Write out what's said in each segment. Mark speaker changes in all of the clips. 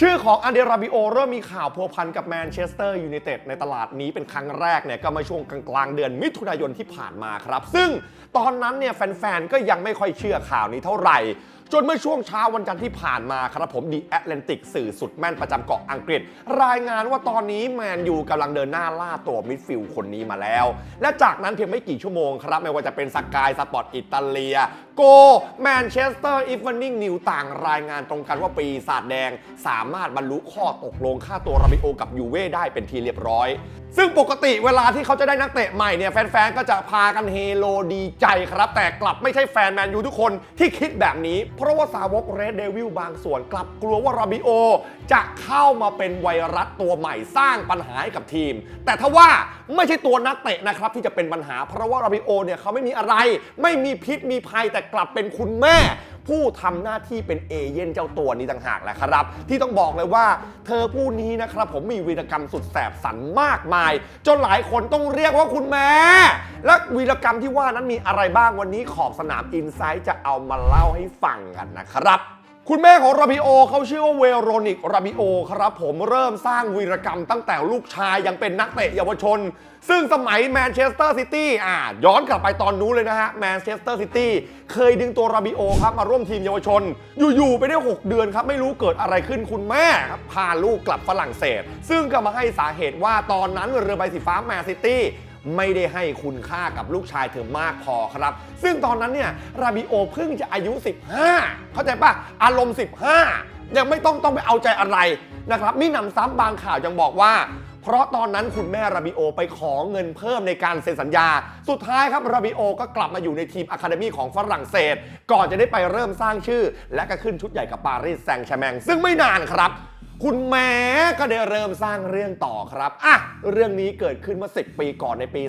Speaker 1: ชื่อของอันเดราบิโอเริ่มมีข่าวพัวพันกับแมนเชสเตอร์ยูไนเต็ดในตลาดนี้เป็นครั้งแรกเนี่ยก็มาช่วงกลางเดือนมิถุนายนที่ผ่านมาครับ ซึ่งตอนนั้นเนี่ยแฟนๆ ก็ยังไม่ค่อยเชื่อข่าวนี้เท่าไหร่จนเมื่อช่วงเช้าวันจันทร์ที่ผ่านมาครับผมดีแอตแลนติกสื่อสุดแม่นประจำเกาะอังกฤษ รายงานว่าตอนนี้แมนยูกำลังเดินหน้าล่าตัวมิดฟิลด์คนนี้มาแล้ว และจากนั้นเพียงไม่กี่ชั่วโมงครับ ไม่ว่าจะเป็นสกายสปอร์ตอิตาเลีย โกแมนเชสเตอร์อีฟ n น n ิงนิวต่างรายงานตรงกันว่าปีศาจแดง สามารถบรรลุข้อตกลงค่าตัวราบิโอกับยูเว่ได้เป็นทีเรียบร้อย ซึ่งปกติเวลาที่เขาจะได้นักเตะใหม่เนี่ยแฟนๆ ก็จะพากันเฮโลดีใจครับ แต่กลับไม่ใช่แฟนแมนยูทุกคนที่คิดแบบนี้ เพราะว่าสาวกเรดเดวิลบางส่วนกลับกลัวว่าราบิโอ จะเข้ามาเป็นไวรัสตัวใหม่สร้างปัญหาให้กับทีม แต่ถ้าว่าไม่ใช่ตัวนักเตะนะครับที่จะเป็นปัญหา เพราะว่าราบิโอเนี่ยเขาไม่มีอะไร ไม่มีพิษมีภัยแต่กลับเป็นคุณแม่ ผู้ทำหน้าที่เป็นเอเย่นเจ้าตัวนี้ต่างหากแหละครับ ที่ต้องบอกเลยว่า เธอผู้นี้นะครับผมมีวีรกรรมสุดแสบสันมากมาย จนหลายคนต้องเรียกว่าคุณแม่ และวีรกรรมที่ว่านั้นมีอะไรบ้างวันนี้ขอบสนามอินไซต์จะเอามาเล่าให้ฟังกันนะครับ คุณแม่ของราบิโอเขาชื่อว่าเวโรนิกราบิโอครับผมเริ่มสร้างวีรกรรมตั้งแต่ลูกชายยังเป็นนักเตะเยาวชน ซึ่งสมัยแมนเชสเตอร์ซิตี้อ่าย้อนกลับไปตอนนู้นเลยนะฮะแมนเชสเตอร์ซิตี้เคยดึงตัวราบิโอครับมาร่วมทีมเยาวชน อยู่ ๆ ไปได้ 6 เดือนครับ ไม่รู้เกิดอะไรขึ้นคุณแม่ครับพาลูกกลับฝรั่งเศส ซึ่งก็มาให้สาเหตุว่าตอนนั้นเรือใบสีฟ้าแมนซิตี้ ไม่ได้ให้คุณค่ากับลูกชายเธอมากพอครับ ซึ่งตอนนั้นเนี่ยราบิโอเพิ่งจะอายุ 15 เข้าใจปะอารมณ์ 15 ยังไม่ต้องต้องไปเอาใจอะไรนะครับมีนำซ้ำบางข่าวยังบอกว่าเพราะตอนนั้นคุณแม่ราบิโอไปขอเงินเพิ่มในการเซ็นสัญญา สุดท้ายครับราบิโอก็กลับมาอยู่ในทีมอะคาเดมี่ของฝรั่งเศส ก่อนจะได้ไปเริ่มสร้างชื่อ และก็ขึ้นชุดใหญ่กับปารีสแซงต์แชร์แมงซึ่งไม่นานครับ คุณแม่ก็ได้เริ่มสร้างเรื่องต่อครับอะเรื่องนี้เกิดขึ้นเมื่อ 10 ปีก่อนในปี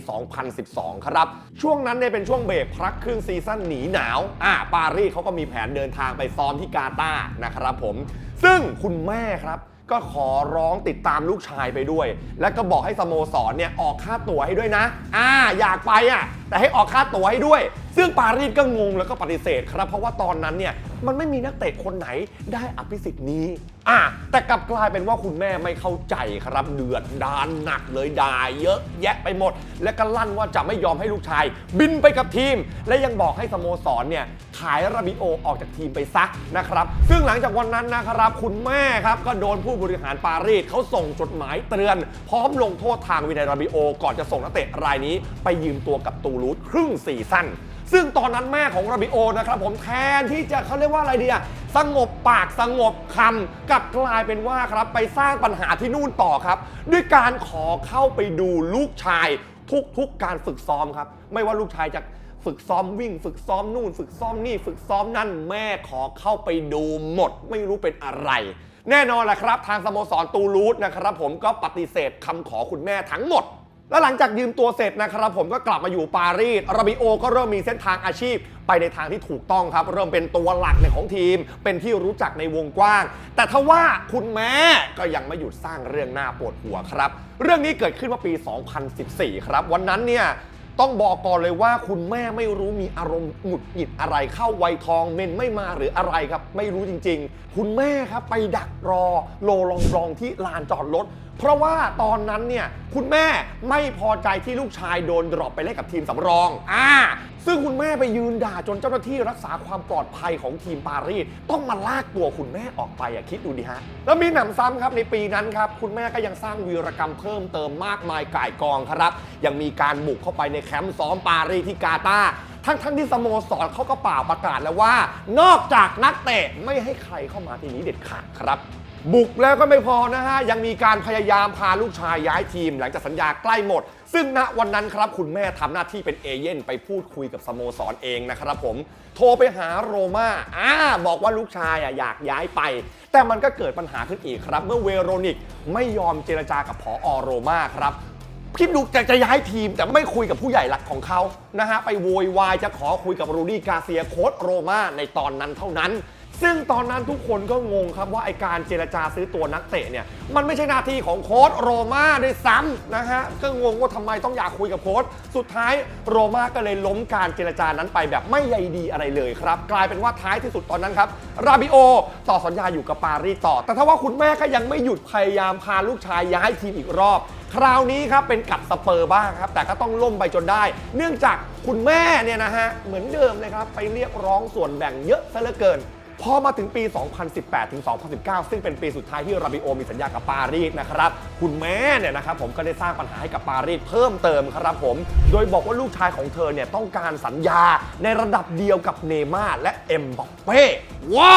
Speaker 1: 2012 ครับ ช่วงนั้นเนี่ยเป็นช่วงเบรกพักครึ่งซีซั่นหนีหนาวอะปารีสเขาก็มีแผนเดินทางไปซ้อมที่กาตาร์นะครับผม ซึ่งคุณแม่ครับก็ขอร้องติดตามลูกชายไปด้วย แล้วก็บอกให้สโมสรเนี่ยออกค่าตั๋วให้ด้วยนะ อ่า อยากไปอะแต่ให้ออกค่าตั๋วให้ด้วย ซึ่งปารีสก็งงแล้วก็ปฏิเสธครับ เพราะว่าตอนนั้นเนี่ยมันไม่มีนักเตะคนไหนได้อภิสิทธิ์นี้อะแต่กลับกลายเป็นว่าคุณแม่ไม่เข้าใจครับเดือดดานหนักเลยด่าเยอะแยะไปหมด และก็ลั่นว่าจะไม่ยอมให้ลูกชาย บินไปกับทีม และยังบอกให้สโมสรเนี่ยขายราบิโอออกจากทีมไปซะนะครับ ซึ่งหลังจากวันนั้นนะครับ คุณแม่ครับก็โดนผู้บริหารปารีสเขาส่งจดหมายเตือน พร้อมลงโทษทางวินัยราบิโอ ก่อนจะส่งนักเตะรายนี้ไปยืมตัวกับตูรูสครึ่งซีซั่นซึ่งตอนนั้นแม่ของราบิโอนะครับผมแทนที่จะเขาเรียกว่าอะไรดีอะสงบปากสงบคำกลับกลายเป็นว่าครับไปสร้างปัญหาที่นู่นต่อครับ ด้วยการขอเข้าไปดูลูกชายทุกๆการฝึกซ้อมครับ ไม่ว่าลูกชายจะฝึกซ้อมวิ่ง ฝึกซ้อมนู่น ฝึกซ้อมนี่ฝึกซ้อมนั่นแม่ขอเข้าไปดูหมด ไม่รู้เป็นอะไร แน่นอนแหละครับ ทางสโมสรตูลูสนะครับผมก็ปฏิเสธคำขอคุณแม่ทั้งหมด แล้วหลังจากยืมตัวเสร็จนะครับผมก็กลับมาอยู่ปารีสราบิโอก็เริ่มมีเส้นทางอาชีพ ไปในทางที่ถูกต้องครับ เริ่มเป็นตัวหลักในของทีม เป็นที่รู้จักในวงกว้าง แต่ทว่าคุณแม่ก็ยังไม่หยุดสร้างเรื่องหน้าปวดหัวครับ เรื่องนี้เกิดขึ้นเมื่อปี 2014 ครับ วันนั้นเนี่ยต้องบอกก่อนเลยว่าคุณแม่ไม่รู้มีอารมณ์หงุดหงิดอะไรเข้าไวทองเมนไม่มาหรืออะไรครับ ไม่รู้จริง ๆ คุณแม่ครับไปดักรอโลลองรองที่ลานจอดรถ เพราะว่าตอนนั้นเนี่ยคุณแม่ไม่พอใจที่ลูกชายโดนดรอปไปเล่นกับทีมสำรองอ่าซึ่งคุณแม่ไปยืนด่าจนเจ้าหน้าที่รักษาความปลอดภัยของทีมปารีสต้องมาลากตัวคุณแม่ออกไปอะคิดดูดิฮะ แล้วมีหนำซ้ำครับในปีนั้นครับ คุณแม่ก็ยังสร้างวีรกรรมเพิ่มเติมมากมายก่ายกองครับ ยังมีการบุกเข้าไปในแคมป์ซ้อมปารีสที่กาตาทั้งทั้งที่สโมสรเขาก็เปล่าประกาศแล้วว่า นอกจากนักเตะไม่ให้ใครเข้ามาทีนี้เด็ดขาดครับ บุกแล้วก็ไม่พอนะฮะ ยังมีการพยายามพาลูกชายย้ายทีม หลังจากสัญญาใกล้หมด ซึ่งณวันนั้นครับคุณแม่ทำหน้าที่เป็นเอเย่นไปพูดคุยกับสโมสรเองนะครับผม โทรไปหาโรม่าอ่าบอกว่าลูกชายอะอยากย้ายไป แต่มันก็เกิดปัญหาขึ้นอีกครับ เมื่อเวโรนิกไม่ยอมเจรจากับผออโรม่าครับคิดดูจะจะย้ายทีมแต่ไม่คุยกับผู้ใหญ่หลักของเขานะฮะไปโวยวายจะขอคุยกับรูดี้กาเซียโค้ชโรม่าในตอนนั้นเท่านั้น ซึ่งตอนนั้นทุกคนก็งงครับว่าไอการเจรจาซื้อตัวนักเตะเนี่ยมันไม่ใช่หน้าที่ของโค้ชโรม่าด้วยซ้ำนะฮะก็งงว่าทำไมต้องอยากคุยกับโค้ชสุดท้ายโรม่าก็เลยล้มการเจรจานั้นไปแบบไม่ใยดีอะไรเลยครับกลายเป็นว่าท้ายที่สุดตอนนั้นครับราบิโอต่อสัญญาอยู่กับปารีสต่อ แต่ถ้าว่าคุณแม่ก็ยังไม่หยุดพยายามพาลูกชายย้ายทีมอีกรอบ คราวนี้ครับเป็นกับสเปอร์บ้างครับแต่ก็ต้องล่มไปจนได้ เนื่องจากคุณแม่เนี่ยนะฮะเหมือนเดิมเลยครับไปเรียกร้องส่วนแบ่งเยอะซะเหลือเกิน พอมาถึงปี 2018 ถึง 2019 ซึ่งเป็นปีสุดท้ายที่ราบิโอมีสัญญากับปารีสนะครับ คุณแม่เนี่ยนะครับผมก็ได้สร้างปัญหาให้กับปารีสเพิ่มเติมครับผม โดยบอกว่าลูกชายของเธอเนี่ยต้องการสัญญาในระดับเดียวกับเนม่าและเอ็มบัปเป้ว้า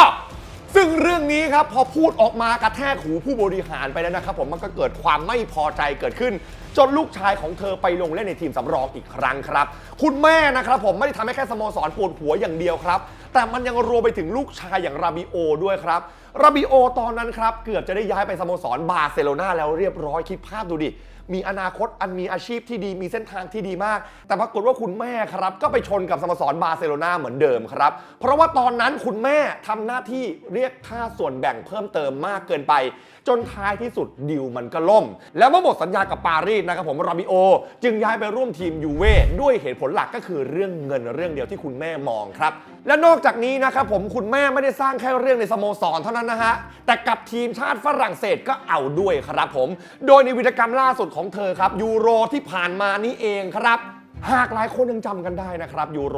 Speaker 1: ซึ่งเรื่องนี้ครับพอพูดออกมากระแทกหูผู้บริหารไปแล้วนะครับ ผมมันก็เกิดความไม่พอใจเกิดขึ้น จนลูกชายของเธอไปลงเล่นในทีมสำรองอีกครั้งครับ คุณแม่นะครับผมไม่ได้ทำให้แค่สโมสรปวดหัวอย่างเดียวครับ แต่มันยังรวมไปถึงลูกชายอย่างราบิโอด้วยครับราบิโอตอนนั้นครับเกือบจะได้ย้ายไปสโมสรบาร์เซโลนาแล้วเรียบร้อยคิดภาพดูดิ มีอนาคตอันมีอาชีพที่ดีมีเส้นทางที่ดีมาก แต่ปรากฏว่าคุณแม่ครับ ก็ไปชนกับสโมสรบาร์เซโลนาเหมือนเดิมครับ เพราะว่าตอนนั้นคุณแม่ทำหน้าที่เรียกค่าส่วนแบ่งเพิ่มเติมมากเกินไป จนท้ายที่สุดดิวมันก็ล่ม แล้วเมื่อหมดสัญญากับปารีสนะครับผมราบิโอ จึงย้ายไปร่วมทีมยูเว่ด้วยเหตุผลหลักก็คือเรื่องเงินเรื่องเดียวที่คุณแม่มองครับ และนอกจากนี้นะครับผมคุณแม่ไม่ได้สร้างแค่เรื่องในสโมสรเท่านั้นนะฮะแต่กับทีมชาติฝรั่งเศสก็เอาด้วยครับผม โดยในวิดีกรรมล่าสุดของเธอครับยูโรที่ผ่านมานี้เองครับ หากหลายคนยังจำกันได้นะครับยูโร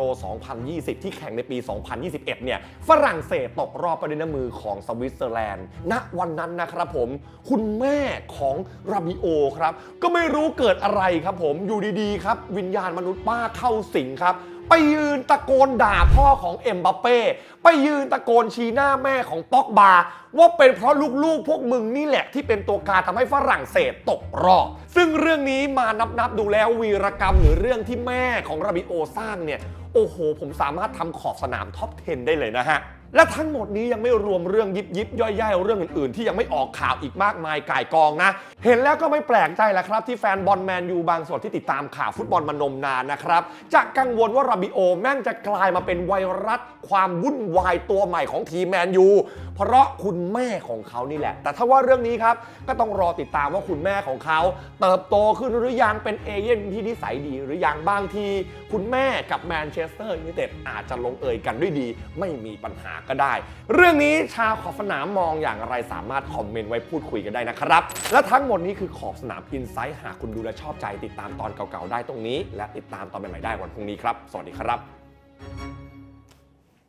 Speaker 1: 2020 ที่แข่งในปี 2021 เนี่ยฝรั่งเศสตกรอบไปด้วยน้ำมือของสวิตเซอร์แลนด์ ณวันนั้นนะครับผม คุณแม่ของราบิโอครับ ก็ไม่รู้เกิดอะไรครับผมอยู่ดีๆครับ วิญญาณมนุษย์ป้าเข้าสิงครับ ไปยืนตะโกนด่าพ่อของเอ็มบัปเป้ ไปยืนตะโกนชี้หน้าแม่ของป็อกบา ว่าเป็นเพราะลูกๆ พวกมึงนี่แหละที่เป็นตัวการทำให้ฝรั่งเศสตกรอบ ซึ่งเรื่องนี้มานับๆดูแล้ววีรกรรมหรือเรื่องที่แม่ของราบิโอสร้างเนี่ย โอ้โห ผมสามารถทำขอบสนามท็อป 10 ได้เลยนะฮะ และทั้งหมดนี้ยังไม่รวมเรื่องยิบยิบย่อยๆ เรื่องอื่นๆ ที่ยังไม่ออกข่าวอีกมากมายก่ายกองนะ เห็นแล้วก็ไม่แปลกใจแล้วครับ ที่แฟนบอลแมนยูบางส่วนที่ติดตามข่าวฟุตบอลมานมนานนะครับจะกังวลว่าราบิโอแม่งจะกลายมาเป็นไวรัสความวุ่นวายตัวใหม่ของทีมแมนยู เพราะคุณแม่ของเขานี่แหละ แต่ถ้าว่าเรื่องนี้ครับ ก็ต้องรอติดตามว่าคุณแม่ของเขาเติบโตขึ้นหรือยังเป็นเอเย่นที่นิสัยดีหรือยังบางที คุณแม่กับแมนเชสเตอร์ยูไนเต็ดอาจจะลงเอยกันด้วยดี ไม่มีปัญหาก็ได้ เรื่องนี้ชาวขอบสนามมองอย่างไรสามารถคอมเมนต์ไว้พูดคุยกันได้นะครับ และทั้งหมดนี้คือขอบสนามอินไซต์หากคุณดูและชอบใจติดตามตอนเก่าๆได้ตรงนี้ และติดตามตอนใหม่ๆได้วันพรุ่งนี้ครับ สวัสดีครับ